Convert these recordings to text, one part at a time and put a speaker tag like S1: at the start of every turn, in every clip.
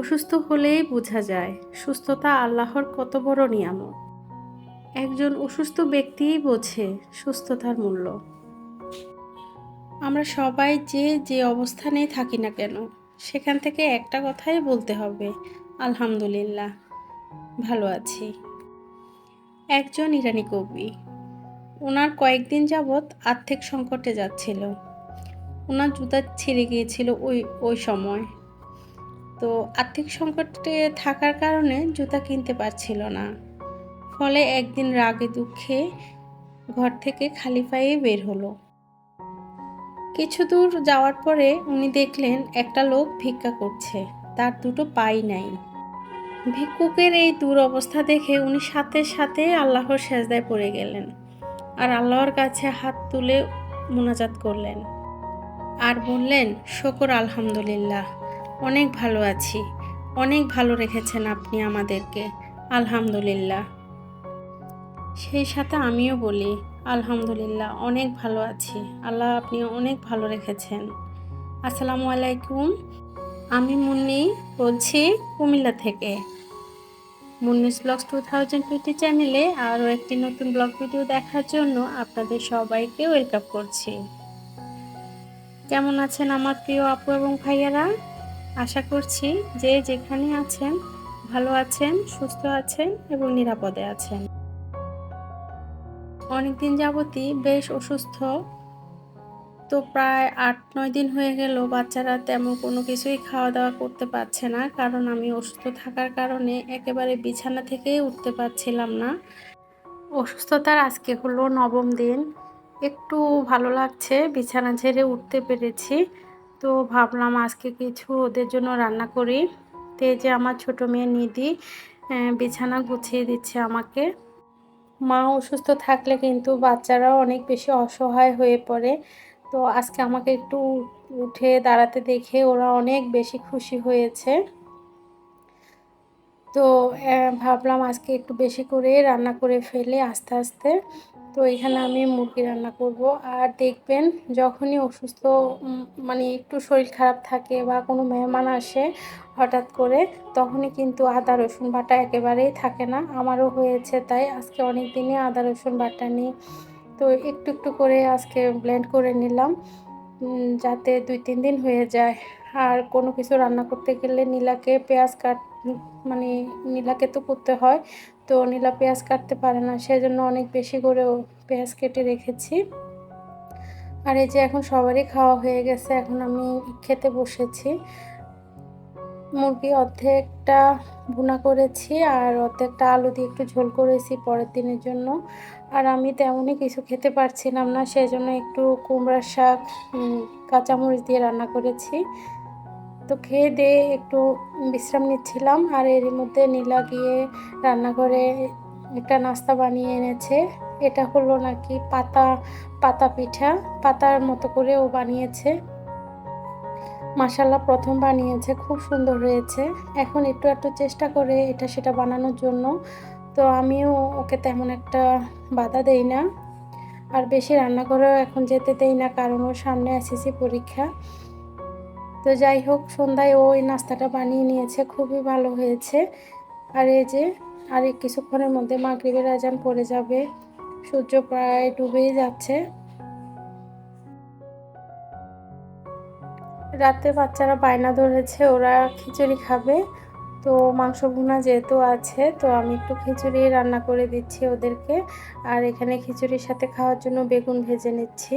S1: অসুস্থ হলেই বোঝা যায়, সুস্থতা আল্লাহর কত বড় নিয়ামত। একজন অসুস্থ ব্যক্তিই বোঝে সুস্থতার মূল্য। আমরা সবাই যে যে অবস্থানেই থাকি না কেন, সেখান থেকে একটা কথাই বলতে হবে, আলহামদুলিল্লাহ, ভালো আছি। একজন ইরানি কবি ওনার কয়েকদিন যাবৎ আর্থিক সংকটে যাচ্ছিল। ওনার জুতা ছিঁড়ে গিয়েছিল ওই ওই সময়। তো আর্থিক সংকটে থাকার কারণে জুতা কিনতে পারছিল না। ফলে একদিন রাগে দুঃখে ঘর থেকে খালি পায়ে বের হলো। কিছু দূর যাওয়ার পরে উনি দেখলেন একটা লোক ভিক্ষা করছে, তার দুটো পাই নাই। ভিক্ষুকের এই দুরবস্থা দেখে উনি সাথে সাথে আল্লাহর সেজদায় পড়ে গেলেন আর আল্লাহর কাছে হাত তুলে মোনাজাত করলেন। আর বললেন, শকর আলহামদুলিল্লাহ। অনেক ভালো আছি। অনেক ভালো রেখেছেন আপনি আমাদেরকে। আলহামদুলিল্লাহ। সেই সাথে আমিও বলি, আলহামদুলিল্লাহ, অনেক ভালো আছি। আল্লাহ আপনি অনেক ভালো রেখেছেন। আসসালামু আলাইকুম। আমি মুন্নি বলছি কুমিল্লা থেকে। Munni's blogs two thousand twenty চ্যানেলে আরও একটি নতুন ব্লগ ভিডিও দেখার জন্য আপনাদের সবাইকে ওয়েলকাম করছি। কেমন আছেন আমার প্রিয় আপু এবং ভাইয়ারা? আশা করছি যে যেখানে আছেন, ভালো আছেন, সুস্থ আছেন এবং নিরাপদে আছেন। অনেকদিন যাবতই বেশ অসুস্থ। তো প্রায় আট, নয় দিন হয়ে গেল বাচ্চারা তেমন কোনো কিছুই খাওয়া দাওয়া করতে পারছে না। কারণ আমি অসুস্থ থাকার কারণে একেবারে বিছানা থেকেই উঠতে পারছিলাম না। অসুস্থতার আজকে হলো নবম দিন। একটু ভালো লাগছে, বিছানা ছেড়ে উঠতে পেরেছি। তো ভাবলাম আজকে কিছু ওদের জন্য রান্না করি। তো যে আমার ছোট মেয়ে নিধি বিছানা গুছিয়ে দিচ্ছে আমাকে। মা অসুস্থ থাকলে কিন্তু বাচ্চারাও অনেক বেশি অসহায় হয়ে পড়ে। তো আজকে আমাকে একটু উঠে দাঁড়াতে দেখে ওরা অনেক বেশি খুশি হয়েছে। তো ভাবলাম আজকে একটু বেশি করে রান্না করে ফেলে আস্তে আস্তে। তো এখানে আমি মুরগি রান্না করব। আর দেখবেন যখনই অসুস্থ মানে একটু শরীর খারাপ থাকে বা কোনো মেহমান আসে হঠাৎ করে, তখনই কিন্তু আদা, রসুন বাটা একেবারেই থাকে না। আমারও হয়েছে তাই আজকে অনেক দিনে আদা, রসুন বাটা নিই। তো একটু একটু করে আজকে ব্লেন্ড করে নিলাম যাতে দুই, তিন দিন হয়ে যায়। আর কোনো কিছু রান্না করতে গেলে নীলাকে পেঁয়াজ কাট মানে নীলাকে তো করতে হয় তো নীলা পেঁয়াজ কাটতে পারে না, সেজন্য অনেক বেশি করেও পেঁয়াজ কেটে রেখেছি। আর এই যে এখন সবারই খাওয়া হয়ে গেছে, এখন আমি খেতে বসেছি। মুরগি অর্ধেকটা ভুনা করেছি আর অর্ধেকটা আলু দিয়ে একটু ঝোল করেছি পরের দিনের জন্য। আর আমি তেমনই কিছু খেতে পারছিলাম না সেই জন্য একটু কুমড়ার শাক কাঁচামরিচ দিয়ে রান্না করেছি। তো খেয়ে দিয়ে একটু বিশ্রাম নিচ্ছিলাম আর এর মধ্যে নীলা গিয়ে রান্নাঘরে একটা নাস্তা বানিয়ে এনেছে। এটা হলো নাকি পাতা পাতা পিঠা। পাতার মতো করে ও বানিয়েছে। মাসাল্লাহ প্রথম বানিয়েছে, খুব সুন্দর হয়েছে। এখন একটু একটু চেষ্টা করে এটা, সেটা বানানোর জন্য। তো আমিও ওকে তেমন একটা বাধা দেই না। আর বেশি রান্না করেও এখন যেতে দেই না, কারণ ওর সামনে এসএসসি পরীক্ষা। তো যাই হোক, সন্ধ্যায় ও এই নাস্তাটা বানিয়ে নিয়েছে, খুবই ভালো হয়েছে। আর এই যে, আর কিছুক্ষণের মধ্যে মাগরীবের আজান পড়ে যাবে। সূর্য প্রায় ডুবেই যাচ্ছে। রাতে বাচ্চারা বায়না ধরেছে, ওরা খিচুড়ি খাবে। তো মাংস ভুনা যেহেতু আছে, তো আমি একটু খিচুড়ি রান্না করে দিচ্ছি ওদেরকে। আর এখানে খিচুড়ির সাথে খাওয়ার জন্য বেগুন ভেজে নিচ্ছি।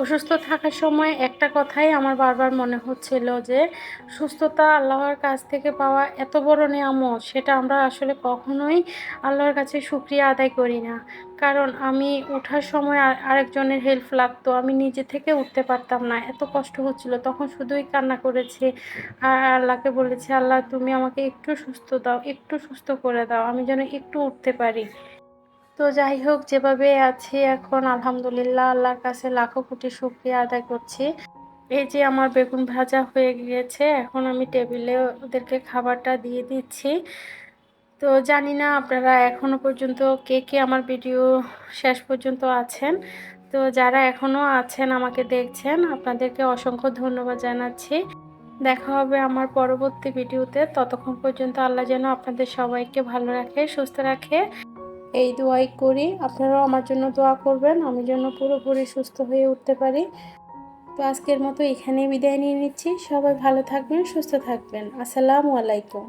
S1: অসুস্থ থাকার সময় একটা কথাই আমার বারবার মনে হচ্ছিল যে, সুস্থতা আল্লাহর কাছ থেকে পাওয়া এত বড় নিয়ামত, সেটা আমরা আসলে কখনোই আল্লাহর কাছে সুক্রিয়া আদায় করি না। কারণ আমি ওঠার সময় আরেকজনের হেল্প লাগতো, আমি নিজে থেকে উঠতে পারতাম না, এত কষ্ট হচ্ছিল। তখন শুধুই কান্না করেছি, আর আল্লাহকে বলেছি, আল্লাহ, তুমি আমাকে একটু সুস্থ দাও, একটু সুস্থ করে দাও, আমি যেন একটু উঠতে পারি। তো যাই হোক, যেভাবে আছি এখন, আলহামদুলিল্লাহ, আল্লাহর কাছে লাখো কোটি শুক্রিয়া আদায় করছি। এই যে আমার বেগুন ভাজা হয়ে গিয়েছে, এখন আমি টেবিলে ওদেরকে খাবারটা দিয়ে দিচ্ছি। তো জানি না আপনারা এখনও পর্যন্ত কে কে আমার ভিডিও শেষ পর্যন্ত আছেন। তো যারা এখনও আছেন, আমাকে দেখছেন, আপনাদেরকে অসংখ্য ধন্যবাদ জানাচ্ছি। দেখা হবে আমার পরবর্তী ভিডিওতে। ততক্ষণ পর্যন্ত আল্লাহ যেন আপনাদের সবাইকে ভালো রাখে, সুস্থ রাখে। এই দোয়াই করি। আপনারাও আমার জন্য দোয়া করবেন। আমি যেন পুরোপুরি সুস্থ হয়ে উঠতে পারি। তো আজকের মতো এখানেই বিদায় নিয়ে নিচ্ছি। সবাই ভালো থাকবেন, সুস্থ থাকবেন। আসসালামু আলাইকুম।